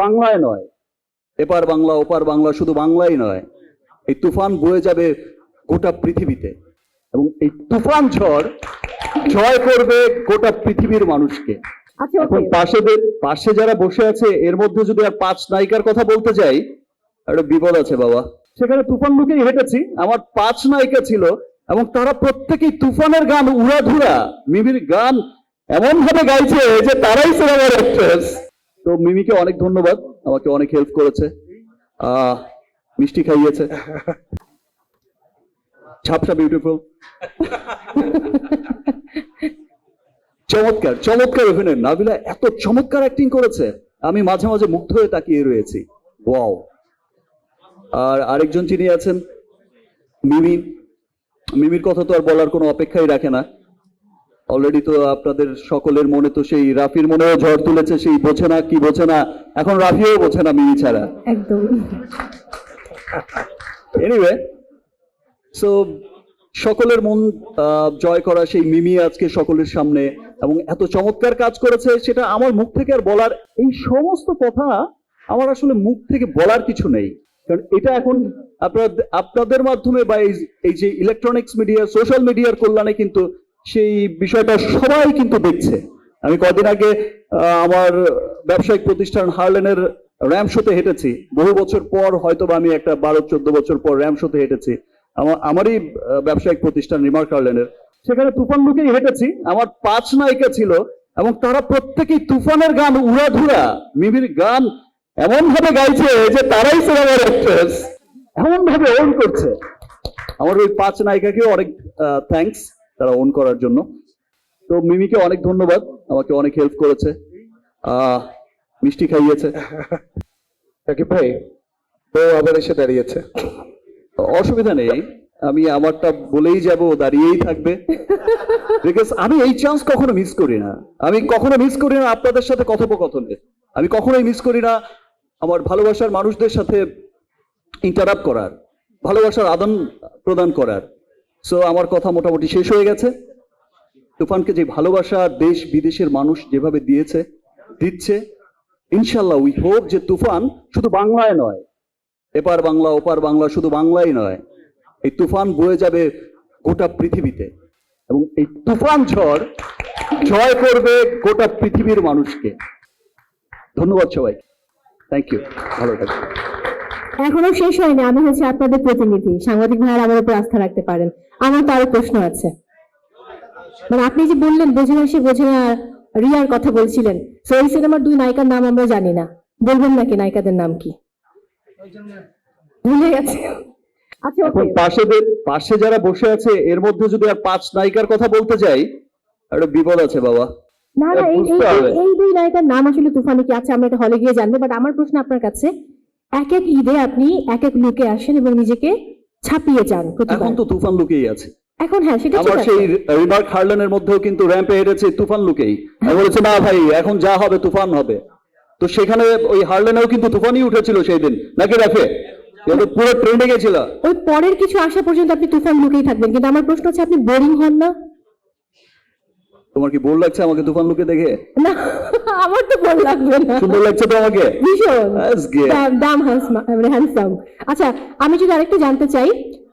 বাংলায় নয়। এপার বাংলা ওপার বাংলা শুধু বাংলাই নয়। এই তুফান বয়ে যাবে গোটা পৃথিবীতে। এবং এই তুফান ঝড় জয় করবে গোটা পৃথিবীর মানুষকে। আচ্ছা এখন পাশে পাশে যারা বসে আছে এর মধ্যে যদি আর পাঁচ নায়িকার কথা বলতে যাই একটা বিপদ আছে বাবা। সেখানে তুফান লুকেই হেঁটেছি। আমার পাঁচ নায়িকা ছিল এবং তারা প্রত্যেকেই তুফানের গান উড়াধুরা মিমির গান এমন ভাবে গাইছে যে তারাই সিনেমার অ্যাক্ট্রেস তো মিমিকে অনেক ধন্যবাদ, আমাকে অনেক হেল্প করেছে। মিষ্টি খাইয়েছে। ঝাপসা বিউটিফুল চমৎকার চমৎকার অভিনয়। নাবিলা এত চমৎকার অ্যাক্টিং করেছে। আমি মাঝে মাঝে মুগ্ধ হয়ে তাকিয়ে রয়েছি। ওয়াও আর আরেকজন যিনি আছেন, মিমি। মিমির কথা তো আর বলার কোনো অপেক্ষাই রাখে না। অলরেডি তো আপনাদের সকলের মনে তো সেই রাফির মনেও ঝড় তুলেছে সেই বোঝে না কি বোঝে না। এখন রাফিও বোঝে না মিমি ছাড়া। একদম। এনিওয়ে সো সকলের মন জয় করা সেই মিমি আজকে সকলের সামনে এবং এত চমৎকার কাজ করেছে সেটা আমার মুখ থেকে আর বলার এই সমস্ত কথা আমার আসলে মুখ থেকে বলার কিছু নেই। কারণ এটা এখন আপনার আপনাদের মাধ্যমে বা এই এই যে ইলেকট্রনিক্স মিডিয়া সোশ্যাল মিডিয়ার কল্যাণে কিন্তু সেই বিষয়টা সবাই কিন্তু দেখছে। আমি কদিন আগে আমার ব্যবসায়িক প্রতিষ্ঠান হার্লেনের র্যাম শোতে হেঁটেছি। বহু বছর পর হয়তো বা আমি একটা বারো, চোদ্দ বছর পর র্যাম শোতে হেঁটেছি। আমার আমারই ব্যবসায়িক প্রতিষ্ঠান রিমার্ক হার্লেনের। সেখানে তুফান লুকেই হেঁটেছি। আমার পাঁচ নায়িকা ছিল এবং তারা প্রত্যেকেই তুফানের গান উড়াধুরা, মিমির গান এমন ভাবে গাইছে যে তারাই সিনেমার অ্যাক্ট্রেস এমন ভাবে ওন করছে। আমার ওই পাঁচ নায়িকাকে অনেক থ্যাঙ্কস তারা ওন করার জন্য। তো মিমিকে অনেক ধন্যবাদ আমাকে অনেক হেল্প করেছে। আহ মিষ্টি খাইয়েছে। সাকিব ভাই ও আবার এসে দাঁড়িয়েছে। অসুবিধা নেই আমি আমারটা বলেই যাব দাঁড়িয়েই থাকবে। বিকজ আমি এই চান্স কখনো মিস করি না। আমি কখনো মিস করি না আপনাদের সাথে কথোপকথনে। আমি কখনোই মিস করি না আমার ভালোবাসার মানুষদের সাথে ইন্টারাপ্ট করার ভালোবাসার আদান প্রদান করার। সো আমার কথা মোটামুটি শেষ হয়ে গেছে। তুফানকে যে ভালোবাসা দেশ বিদেশের মানুষ যেভাবে দিয়েছে, দিচ্ছে ইনশাল্লাহ উই হোপ যে তুফান শুধু বাংলায় নয়, এপার বাংলা, ওপার বাংলা শুধু বাংলাই নয়, এই তুফান বয়ে যাবে গোটা পৃথিবীতে। এবং এই তুফান ঝড় জয় করবে গোটা পৃথিবীর মানুষকে। ধন্যবাদ সবাই থ্যাংক ইউ ভালো থাকবেন। এখনও শেষ হয়নি। আমি হচ্ছে আপনাদের প্রতিনিধি। সাংবাদিক ভাইয়ের আমার উপর আস্থা রাখতে পারেন। আমার তো আরও প্রশ্ন আছে। মানে আপনি যে বললেন বোঝে না সে বোঝে না রিয়ার কথা বলছিলেন। তো এই সিনেমার দুই নায়িকার নাম আমরা জানি না। বলবেন নাকি নায়িকাদের নাম কি? ভুলে গেছে। আচ্ছা পাশে পাশে যারা বসে আছে এর মধ্যে যদি আর পাঁচ নায়িকার কথা বলতে যাই একটা বিপদ আছে বাবা। না না এই এই- দুই নায়িকার নাম আসলে তুফানি কি আছে আমরা এটা হলে গিয়ে জানব বাট আমার প্রশ্ন আপনার কাছে এক এক ঈদে আপনি এক এক লুকে আসেন এবং নিজেকে ছাপিয়ে যান এখন তো তুফান লুকেই আছে। এখন হ্যাঁ সেটা আমার সেই রিমার্ক হার্লেনের মধ্যেও কিন্তু র্যাম্পে হেরেছে তুফান লুকেই। আমি বলেছে না ভাই এখন যা হবে তুফান হবে। তো সেখানে ওই হার্লেনেও কিন্তু তুফানই উঠেছিল সেই দিন। নাকি রাফে? এটা পুরো ট্রেন্ডে গেছিল। ওই পরের কিছু আসা পর্যন্ত আপনি তুফান লুকেই থাকবেন। কিন্তু আমার প্রশ্ন হচ্ছে আপনি বোরিং হন না? তোমার কি বোর লাগছে আমাকে তুফান লুকে দেখে? না আমার তো বল লাগবে না। সুন্দর লাগছে তো আমাকে? ভীষণ। দাম- হ্যান্ডসাম আচ্ছা আমি যদি আরেকটু জানতে চাই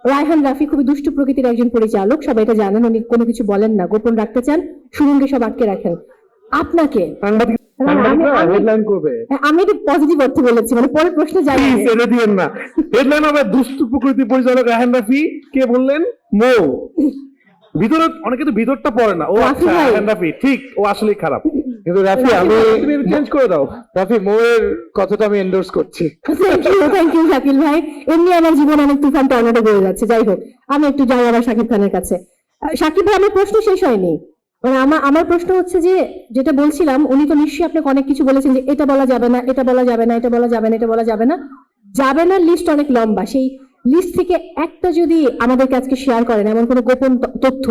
রায়হান রাফি খুবই দুষ্ট প্রকৃতির একজন পরিচালক সবাই এটা জানেন উনি কোনো কিছু বলেন না গোপন রাখতে চান সুরঙ্গে সব আটকে রাখেন। আপনাকে? সাংবাদিক আমি- আমি এটা পজিটিভ অর্থে বলেছি মানে পরের প্রশ্ন যাই। এটা দিয়েন না। হেডলাইন হবে দুষ্টু প্রকৃতি পরিচালক রাহান রাফি কে বললেন? মো। ভিতরে অনেকে তো ভিতরটা পড়ে না। ও রাফি আচ্ছা রাফি ঠিক ও আসলেই খারাপ। কিন্তু রাফি আমি তুমি চেঞ্জ করে দাও। রাফি মোয়ের কথাটা আমি এন্ডোর্স করছি। থ্যাংক ইউ শাকিল ভাই। এমনি আমার জীবনে অনেক তুফান টর্নেডো বয়ে যাচ্ছে। যাই হোক আমি একটু যাই আবার শাকিব খানের কাছে। শাকিব ভাই আমার প্রশ্ন শেষ হয়নি। মানে আমার আমার প্রশ্ন হচ্ছে যে যেটা বলছিলাম উনি তো নিশ্চয়ই আপনাকে অনেক কিছু বলেছেন যে এটা বলা যাবে না এটা বলা যাবে না এটা বলা যাবে না এটা বলা যাবে না। যাবে না লিস্ট অনেক লম্বা। সেই লিস্ট থেকে একটা যদি আমাদেরকে আজকে শেয়ার করেন এমন কোনো গোপন তথ্য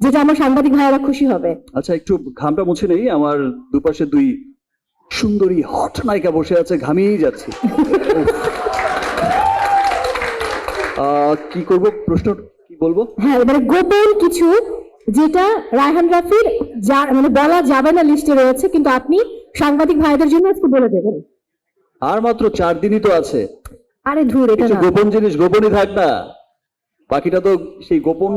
যেটা আমার সাংবাদিক ভাইয়েরা খুশি হবে? আচ্ছা একটু ঘামটা মুছে নেই আমার দুপাশে দুই সুন্দরী হট নায়িকা বসে আছে ঘামিয়েই যাচ্ছে। কি করব? প্রশ্ন কি বলব? হ্যাঁ এবারে গোপন কিছু যেটা রায়হান রাফির যা মানে বলা যাবে না লিস্টে রয়েছে কিন্তু আপনি সাংবাদিক ভাইদের জন্য আজকে বলে দেবেন। আর মাত্র চার দিনই তো আছে। আরে ধুর এটা না। গোপন জিনিস গোপনই থাক না। বাকিটা তো সেই গোপন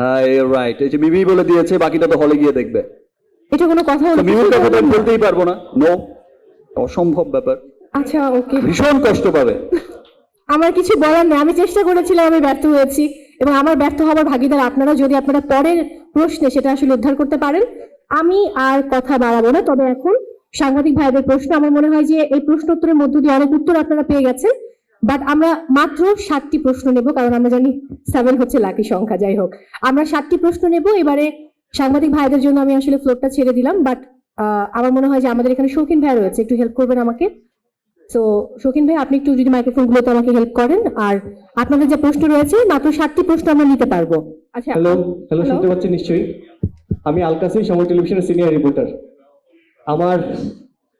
হ্যাঁ রাইট এই যে মিমি বলে দিয়েছে বাকিটা তো হলে গিয়ে দেখবে। এটা কোনো কথা হলো মিমির কথা তো বলতেই পারব না। নো অসম্ভব ব্যাপার। আচ্ছা ওকে। ভীষণ কষ্ট পাবে। আমার কিছু বলার নেই। আমি চেষ্টা করেছিলাম আমি ব্যর্থ হয়েছি। এবং আমার ব্যর্থ হওয়ার ভাগিদার আপনারা যদি আপনারা পরের প্রশ্নে সেটা আসলে উদ্ধার করতে পারেন আমি আর কথা বাড়াবো না। তবে এখন সাংবাদিক ভাইদের প্রশ্ন। আমার মনে হয় যে এই প্রশ্ন উত্তরের মধ্য দিয়ে অনেক উত্তর আপনারা পেয়ে গেছেন। বাট আমরা মাত্র সাতটি প্রশ্ন নেব কারণ আমরা জানি সেভেন হচ্ছে লাকি সংখ্যা যাই হোক। আমরা সাতটি প্রশ্ন নেব এবারে সাংবাদিক ভাইদের জন্য আমি আসলে ফ্লোরটা ছেড়ে দিলাম বাট আমার মনে হয় যে আমাদের এখানে শৌখিন ভাই রয়েছে একটু হেল্প করবেন আমাকে। তো শৌখিন ভাই আপনি একটু যদি মাইক্রোফোন গুলোতে আমাকে হেল্প করেন আর আপনাদের যে প্রশ্ন রয়েছে মাত্র সাতটি প্রশ্ন আমরা নিতে পারব। আচ্ছা হ্যালো হ্যালো শুনতে পাচ্ছেন নিশ্চয়ই? আমি আলকাসি সময় টেলিভিশনের সিনিয়র রিপোর্টার আমার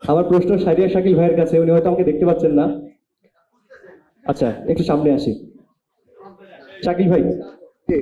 আমার প্রশ্ন সারিয়া শাকিল ভাইয়ের কাছে উনি হয়তো আমাকে দেখতে পাচ্ছেন না। আচ্ছা একটু সামনে আসি। শাকিল ভাই